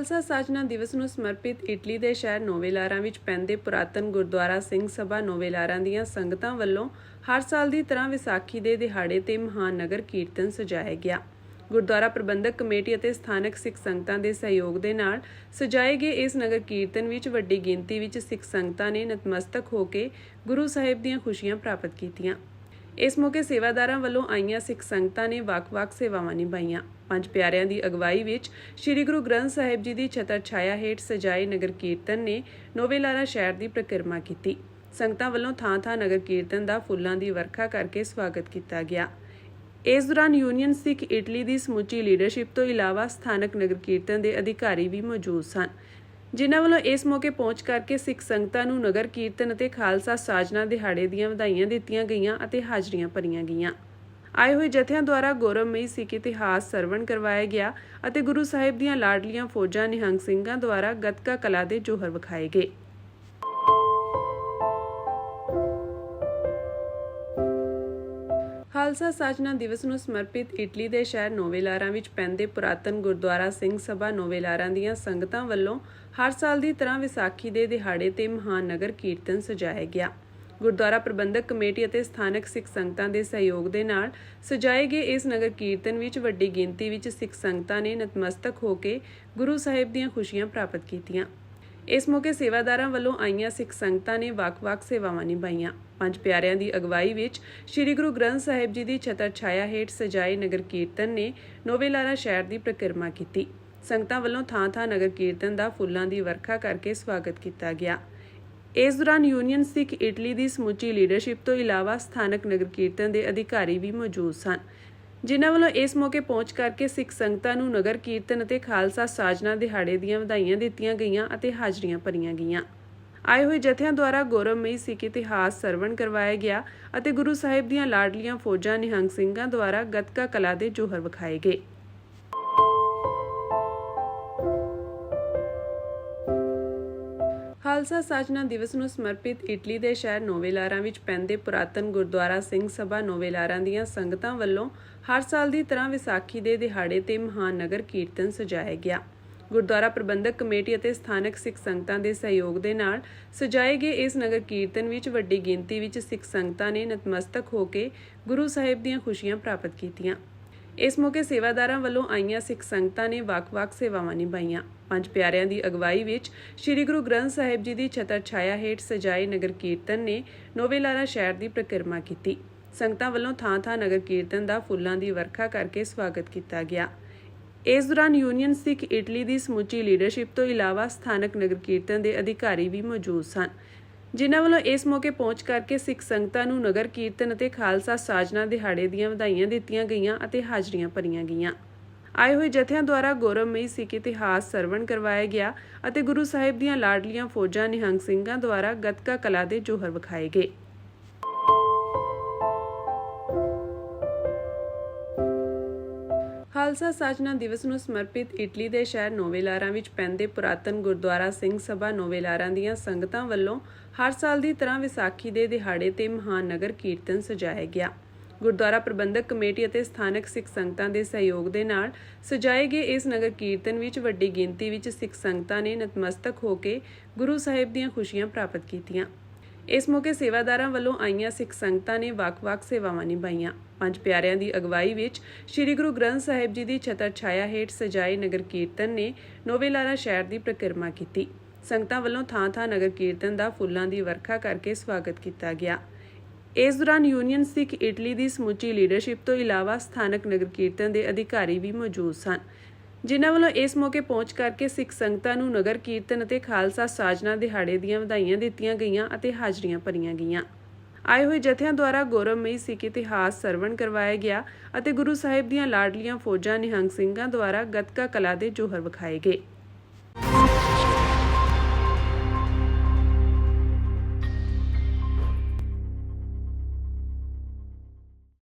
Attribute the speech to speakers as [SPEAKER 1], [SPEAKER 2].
[SPEAKER 1] ਖਾਲਸਾ ਸਾਜਨਾ ਦਿਵਸ ਨੂੰ ਸਮਰਪਿਤ ਇਟਲੀ ਦੇ ਸ਼ਹਿਰ ਨੋਵੇਲਾਰਾ ਵਿੱਚ ਪੈਂਦੇ ਪੁਰਾਤਨ ਗੁਰਦੁਆਰਾ ਸਿੰਘ ਸਭਾ ਨੋਵੇਲਾਰਾ ਦੀਆਂ ਸੰਗਤਾਂ ਵੱਲੋਂ ਹਰ ਸਾਲ ਦੀ ਤਰ੍ਹਾਂ ਵਿਸਾਖੀ ਦੇ ਦਿਹਾੜੇ ਤੇ ਮਹਾਨ ਨਗਰ ਕੀਰਤਨ ਸਜਾਇਆ ਗਿਆ। ਗੁਰਦੁਆਰਾ ਪ੍ਰਬੰਧਕ ਕਮੇਟੀ ਅਤੇ ਸਥਾਨਕ ਸਿੱਖ ਸੰਗਤਾਂ ਦੇ ਸਹਿਯੋਗ ਦੇ ਨਾਲ ਸਜਾਏ ਗਏ ਇਸ ਨਗਰ ਕੀਰਤਨ ਵਿੱਚ ਵੱਡੀ ਗਿਣਤੀ ਵਿੱਚ ਸਿੱਖ ਸੰਗਤਾਂ ਨੇ ਨਤਮਸਤਕ ਹੋ ਕੇ ਗੁਰੂ ਸਾਹਿਬ ਦੀਆਂ ਖੁਸ਼ੀਆਂ ਪ੍ਰਾਪਤ ਕੀਤੀਆਂ। ਇਸ ਮੌਕੇ ਸੇਵਾਦਾਰਾਂ ਵੱਲੋਂ ਆਈਆਂ ਸਿੱਖ ਸੰਗਤਾਂ ਨੇ ਵੱਖ-ਵੱਖ ਸੇਵਾਵਾਂ ਨਿਭਾਈਆਂ। ਪੰਜ ਪਿਆਰਿਆਂ ਦੀ ਅਗਵਾਈ ਵਿੱਚ ਸ੍ਰੀ ਗੁਰੂ ਗ੍ਰੰਥ ਸਾਹਿਬ ਜੀ ਦੀ ਛਤਰ ਛਾਇਆ ਹੇਠ ਸਜਾਏ ਨਗਰ ਕੀਰਤਨ ਨੇ ਨੋਵੇਲਾਰਾ ਸ਼ਹਿਰ ਦੀ ਪ੍ਰਕਿਰਮਾ ਕੀਤੀ। ਸੰਗਤਾਂ ਵੱਲੋਂ ਥਾਂ-ਥਾਂ ਨਗਰ ਕੀਰਤਨ ਦਾ ਫੁੱਲਾਂ ਦੀ ਵਰਖਾ ਕਰਕੇ ਸਵਾਗਤ ਕੀਤਾ ਗਿਆ। ਇਸ ਦੌਰਾਨ ਯੂਨੀਅਨ ਸਿੱਖ ਇਟਲੀ ਦੀ ਸਮੁੱਚੀ ਲੀਡਰਸ਼ਿਪ ਤੋਂ ਇਲਾਵਾ ਸਥਾਨਕ ਨਗਰ ਕੀਰਤਨ ਦੇ ਅਧਿਕਾਰੀ ਵੀ ਮੌਜੂਦ ਸਨ। ਜਿਨ੍ਹਾਂ ਵੱਲੋਂ ਇਸ ਮੌਕੇ ਪਹੁੰਚ ਕਰਕੇ ਸਿੱਖ ਸੰਗਤਾਂ ਨੂੰ ਨਗਰ ਕੀਰਤਨ ਅਤੇ ਖਾਲਸਾ ਸਾਜਨਾ ਦਿਹਾੜੇ ਦੀਆਂ ਵਧਾਈਆਂ ਦਿੱਤੀਆਂ ਗਈਆਂ ਅਤੇ ਹਾਜ਼ਰੀਆਂ ਭਰੀਆਂ ਗਈਆਂ। ਆਏ ਹੋਏ ਜਥਿਆਂ ਦੁਆਰਾ ਗੌਰਵਮਈ ਸਿੱਖ ਇਤਿਹਾਸ ਸਰਵਣ ਕਰਵਾਇਆ ਗਿਆ ਅਤੇ ਗੁਰੂ ਸਾਹਿਬ ਦੀਆਂ ਲਾਡਲੀਆਂ ਫੌਜਾਂ ਨਿਹੰਗ ਸਿੰਘਾਂ ਦੁਆਰਾ ਗੱਤਕਾ ਕਲਾ ਦੇ ਜੋਹਰ ਵਿਖਾਏ ਗਏ। ਖਾਲਸਾ ਸਾਜਨਾ ਦਿਵਸ ਨੂੰ ਸਮਰਪਿਤ ਇਟਲੀ ਦੇ ਸ਼ਹਿਰ ਨੋਵੇਲਾਰਾ ਵਿੱਚ ਪੈਂਦੇ ਪੁਰਾਤਨ ਗੁਰਦੁਆਰਾ ਸਿੰਘ ਸਭਾ ਨੋਵੇਲਾਰਾ ਦੀਆਂ ਸੰਗਤਾਂ ਵੱਲੋਂ ਹਰ ਸਾਲ ਦੀ ਤਰ੍ਹਾਂ ਵਿਸਾਖੀ ਦੇ ਦਿਹਾੜੇ ਤੇ ਮਹਾਨ ਨਗਰ ਕੀਰਤਨ ਸਜਾਇਆ ਗਿਆ। ਗੁਰਦੁਆਰਾ ਪ੍ਰਬੰਧਕ ਕਮੇਟੀ ਅਤੇ ਸਥਾਨਕ ਸਿੱਖ ਸੰਗਤਾਂ ਦੇ ਸਹਿਯੋਗ ਦੇ ਨਾਲ ਸਜਾਏ ਗਏ ਇਸ ਨਗਰ ਕੀਰਤਨ ਵਿੱਚ ਵੱਡੀ ਗਿਣਤੀ ਵਿੱਚ ਸਿੱਖ ਸੰਗਤਾਂ ਨੇ ਨਤਮਸਤਕ ਹੋ ਕੇ ਗੁਰੂ ਸਾਹਿਬ ਦੀਆਂ ਖੁਸ਼ੀਆਂ ਪ੍ਰਾਪਤ ਕੀਤੀਆਂ। ਇਸ ਮੌਕੇ ਸੇਵਾਦਾਰਾਂ ਵੱਲੋਂ ਆਈਆਂ ਸਿੱਖ ਸੰਗਤਾਂ ਨੇ ਵੱਖ-ਵੱਖ ਸੇਵਾਵਾਂ ਨਿਭਾਈਆਂ। ਪੰਜ ਪਿਆਰਿਆਂ ਦੀ ਅਗਵਾਈ ਵਿੱਚ ਸ੍ਰੀ ਗੁਰੂ ਗ੍ਰੰਥ ਸਾਹਿਬ ਜੀ ਦੀ ਛਤਰ ਛਾਇਆ ਹੇਠ ਸਜਾਏ ਨਗਰ ਕੀਰਤਨ ਨੇ ਨੋਵੇਲਾਰਾ ਸ਼ਹਿਰ ਦੀ ਪ੍ਰਕਿਰਮਾ ਕੀਤੀ। ਸੰਗਤਾਂ ਵੱਲੋਂ ਥਾਂ-ਥਾਂ ਨਗਰ ਕੀਰਤਨ ਦਾ ਫੁੱਲਾਂ ਦੀ ਵਰਖਾ ਕਰਕੇ ਸਵਾਗਤ ਕੀਤਾ ਗਿਆ। ਇਸ ਦੌਰਾਨ ਯੂਨੀਅਨ ਸਿੱਖ ਇਟਲੀ ਦੀ ਸਮੁੱਚੀ ਲੀਡਰਸ਼ਿਪ ਤੋਂ ਇਲਾਵਾ ਸਥਾਨਕ ਨਗਰ ਕੀਰਤਨ ਦੇ ਅਧਿਕਾਰੀ ਵੀ ਮੌਜੂਦ ਸਨ। ਜਿਨ੍ਹਾਂ ਵੱਲੋਂ ਇਸ ਮੌਕੇ ਪਹੁੰਚ ਕਰਕੇ ਸਿੱਖ ਸੰਗਤਾਂ ਨੂੰ ਨਗਰ ਕੀਰਤਨ ਅਤੇ ਖਾਲਸਾ ਸਾਜਨਾ ਦਿਹਾੜੇ ਦੀਆਂ ਵਧਾਈਆਂ ਦਿੱਤੀਆਂ ਗਈਆਂ ਅਤੇ ਹਾਜ਼ਰੀਆਂ ਭਰੀਆਂ ਗਈਆਂ। ਆਏ ਹੋਏ ਜਥਿਆਂ ਦੁਆਰਾ ਗੌਰਵਮਈ ਸਿੱਖ ਇਤਿਹਾਸ ਸਰਵਣ ਕਰਵਾਇਆ ਗਿਆ ਅਤੇ ਗੁਰੂ ਸਾਹਿਬ ਦੀਆਂ ਲਾਡਲੀਆਂ ਫੌਜਾਂ ਨਿਹੰਗ ਸਿੰਘਾਂ ਦੁਆਰਾ ਗੱਤਕਾ ਕਲਾ ਦੇ ਜੋਹਰ ਵਿਖਾਏ ਗਏ। ਖਾਲਸਾ ਸਾਜਨਾ ਦਿਵਸ ਨੂੰ ਸਮਰਪਿਤ ਇਟਲੀ ਦੇ ਸ਼ਹਿਰ ਨੋਵੇਲਾਰਾ ਵਿੱਚ ਪੈਂਦੇ ਪੁਰਾਤਨ ਗੁਰਦੁਆਰਾ ਸਿੰਘ ਸਭਾ ਨੋਵੇਲਾਰਾ ਦੀਆਂ ਸੰਗਤਾਂ ਵੱਲੋਂ ਹਰ ਸਾਲ ਦੀ ਤਰ੍ਹਾਂ ਵਿਸਾਖੀ ਦੇ ਦਿਹਾੜੇ ਤੇ ਮਹਾਨ ਨਗਰ ਕੀਰਤਨ ਸਜਾਇਆ ਗਿਆ। ਗੁਰਦੁਆਰਾ ਪ੍ਰਬੰਧਕ ਕਮੇਟੀ ਅਤੇ ਸਥਾਨਕ ਸਿੱਖ ਸੰਗਤਾਂ ਦੇ ਸਹਿਯੋਗ ਦੇ ਨਾਲ ਸਜਾਏ ਗਏ ਇਸ ਨਗਰ ਕੀਰਤਨ ਵਿੱਚ ਵੱਡੀ ਗਿਣਤੀ ਵਿੱਚ ਸਿੱਖ ਸੰਗਤਾਂ ਨੇ ਨਤਮਸਤਕ ਹੋ ਕੇ ਗੁਰੂ ਸਾਹਿਬ ਦੀਆਂ ਖੁਸ਼ੀਆਂ ਪ੍ਰਾਪਤ ਕੀਤੀਆਂ। ਇਸ ਮੌਕੇ ਸੇਵਾਦਾਰਾਂ ਵੱਲੋਂ ਆਈਆਂ ਸਿੱਖ ਸੰਗਤਾਂ ਨੇ ਵੱਖ-ਵੱਖ ਸੇਵਾਵਾਂ ਨਿਭਾਈਆਂ। ਪੰਜ ਪਿਆਰਿਆਂ ਦੀ ਅਗਵਾਈ ਵਿੱਚ ਸ੍ਰੀ ਗੁਰੂ ਗ੍ਰੰਥ ਸਾਹਿਬ ਜੀ ਦੀ ਛਤਰ ਛਾਇਆ ਹੇਠ ਸਜਾਏ ਨਗਰ ਕੀਰਤਨ ਨੇ ਨੋਵੇਲਾਰਾ ਸ਼ਹਿਰ ਦੀ ਪ੍ਰਕਿਰਮਾ ਕੀਤੀ। ਸੰਗਤਾਂ ਵੱਲੋਂ ਥਾਂ-ਥਾਂ ਨਗਰ ਕੀਰਤਨ ਦਾ ਫੁੱਲਾਂ ਦੀ ਵਰਖਾ ਕਰਕੇ ਸਵਾਗਤ ਕੀਤਾ ਗਿਆ। ਇਸ ਦੌਰਾਨ ਯੂਨੀਅਨ ਸਿੱਖ ਇਟਲੀ ਦੀ ਸਮੁੱਚੀ ਲੀਡਰਸ਼ਿਪ ਤੋਂ ਇਲਾਵਾ ਸਥਾਨਕ ਨਗਰ ਕੀਰਤਨ ਦੇ ਅਧਿਕਾਰੀ ਵੀ ਮੌਜੂਦ ਸਨ। ਜਿਨ੍ਹਾਂ ਵੱਲੋਂ ਇਸ ਮੌਕੇ ਪਹੁੰਚ ਕਰਕੇ ਸਿੱਖ ਸੰਗਤਾਂ ਨੂੰ ਨਗਰ ਕੀਰਤਨ ਅਤੇ ਖਾਲਸਾ ਸਾਜਨਾ ਦਿਹਾੜੇ ਦੀਆਂ ਵਧਾਈਆਂ ਦਿੱਤੀਆਂ ਗਈਆਂ ਅਤੇ ਹਾਜ਼ਰੀਆਂ ਭਰੀਆਂ ਗਈਆਂ। ਆਏ ਹੋਏ ਜਥਿਆਂ ਦੁਆਰਾ ਗੌਰਵਮਈ ਸਿੱਖ ਇਤਿਹਾਸ ਸਰਵਣ ਕਰਵਾਇਆ ਗਿਆ ਅਤੇ ਗੁਰੂ ਸਾਹਿਬ ਦੀਆਂ ਲਾਡਲੀਆਂ ਫੌਜਾਂ ਨਿਹੰਗ ਸਿੰਘਾਂ ਦੁਆਰਾ ਗੱਤਕਾ ਕਲਾ ਦੇ ਜੋਹਰ ਵਿਖਾਏ ਗਏ। ਖਾਲਸਾ ਸਾਜਨਾ ਦਿਵਸ ਨੂੰ ਸਮਰਪਿਤ ਇਟਲੀ ਦੇ ਸ਼ਹਿਰ ਨੋਵੇਲਾਰਾ ਵਿੱਚ ਪੈਂਦੇ ਪੁਰਾਤਨ ਗੁਰਦੁਆਰਾ ਸਿੰਘ ਸਭਾ ਨੋਵੇਲਾਰਾ ਦੀਆਂ ਸੰਗਤਾਂ ਵੱਲੋਂ ਹਰ ਸਾਲ ਦੀ ਤਰ੍ਹਾਂ ਵਿਸਾਖੀ ਦੇ ਦਿਹਾੜੇ ਤੇ ਮਹਾਨ ਨਗਰ ਕੀਰਤਨ ਸਜਾਇਆ ਗਿਆ। ਗੁਰਦੁਆਰਾ ਪ੍ਰਬੰਧਕ ਕਮੇਟੀ ਅਤੇ ਸਥਾਨਕ ਸਿੱਖ ਸੰਗਤਾਂ ਦੇ ਸਹਿਯੋਗ ਦੇ ਨਾਲ ਸਜਾਏ ਗਏ ਇਸ ਨਗਰ ਕੀਰਤਨ ਵਿੱਚ ਵੱਡੀ ਗਿਣਤੀ ਵਿੱਚ ਸਿੱਖ ਸੰਗਤਾਂ ਨੇ ਨਤਮਸਤਕ ਹੋ ਕੇ ਗੁਰੂ ਸਾਹਿਬ ਦੀਆਂ ਖੁਸ਼ੀਆਂ ਪ੍ਰਾਪਤ ਕੀਤੀਆਂ। ਇਸ ਮੌਕੇ ਸੇਵਾਦਾਰਾਂ ਵੱਲੋਂ ਆਈਆਂ ਸਿੱਖ ਸੰਗਤਾਂ ਨੇ ਵੱਖ-ਵੱਖ ਸੇਵਾਵਾਂ ਨਿਭਾਈਆਂ। ਪੰਜ ਪਿਆਰਿਆਂ ਦੀ ਅਗਵਾਈ ਵਿੱਚ ਸ੍ਰੀ ਗੁਰੂ ਗ੍ਰੰਥ ਸਾਹਿਬ ਜੀ ਦੀ ਛਤਰ ਛਾਇਆ ਹੇਠ ਸਜਾਏ ਨਗਰ ਕੀਰਤਨ ਨੇ ਨੋਵੇਲਾਰਾ ਸ਼ਹਿਰ ਦੀ ਪ੍ਰਕਿਰਮਾ ਕੀਤੀ। ਸੰਗਤਾਂ ਵੱਲੋਂ ਥਾਂ-ਥਾਂ ਨਗਰ ਕੀਰਤਨ ਦਾ ਫੁੱਲਾਂ ਦੀ ਵਰਖਾ ਕਰਕੇ ਸਵਾਗਤ ਕੀਤਾ ਗਿਆ। ਇਸ ਦੌਰਾਨ ਯੂਨੀਅਨ ਸਿੱਖ ਇਟਲੀ ਦੀ ਸਮੁੱਚੀ ਲੀਡਰਸ਼ਿਪ ਤੋਂ ਇਲਾਵਾ ਸਥਾਨਕ ਨਗਰ ਕੀਰਤਨ ਦੇ ਅਧਿਕਾਰੀ ਵੀ ਮੌਜੂਦ ਸਨ। ਜਿਨ੍ਹਾਂ ਵੱਲੋਂ ਇਸ ਮੌਕੇ ਪਹੁੰਚ ਕਰਕੇ ਸਿੱਖ ਸੰਗਤਾਂ ਨੂੰ ਨਗਰ ਕੀਰਤਨ ਅਤੇ ਖਾਲਸਾ ਸਾਜਨਾ ਦਿਹਾੜੇ ਦੀਆਂ ਵਧਾਈਆਂ ਦਿੱਤੀਆਂ ਗਈਆਂ ਅਤੇ ਹਾਜ਼ਰੀਆਂ ਭਰੀਆਂ ਗਈਆਂ। ਆਏ ਹੋਏ ਜਥਿਆਂ ਦੁਆਰਾ ਗੌਰਵਮਈ ਸਿੱਖ ਇਤਿਹਾਸ ਸਰਵਣ ਕਰਵਾਇਆ ਗਿਆ ਅਤੇ ਗੁਰੂ ਸਾਹਿਬ ਦੀਆਂ ਲਾਡਲੀਆਂ ਫੌਜਾਂ ਨਿਹੰਗ ਸਿੰਘਾਂ ਦੁਆਰਾ ਗੱਤਕਾ ਕਲਾ ਦੇ ਜੋਹਰ ਵਿਖਾਏ ਗਏ।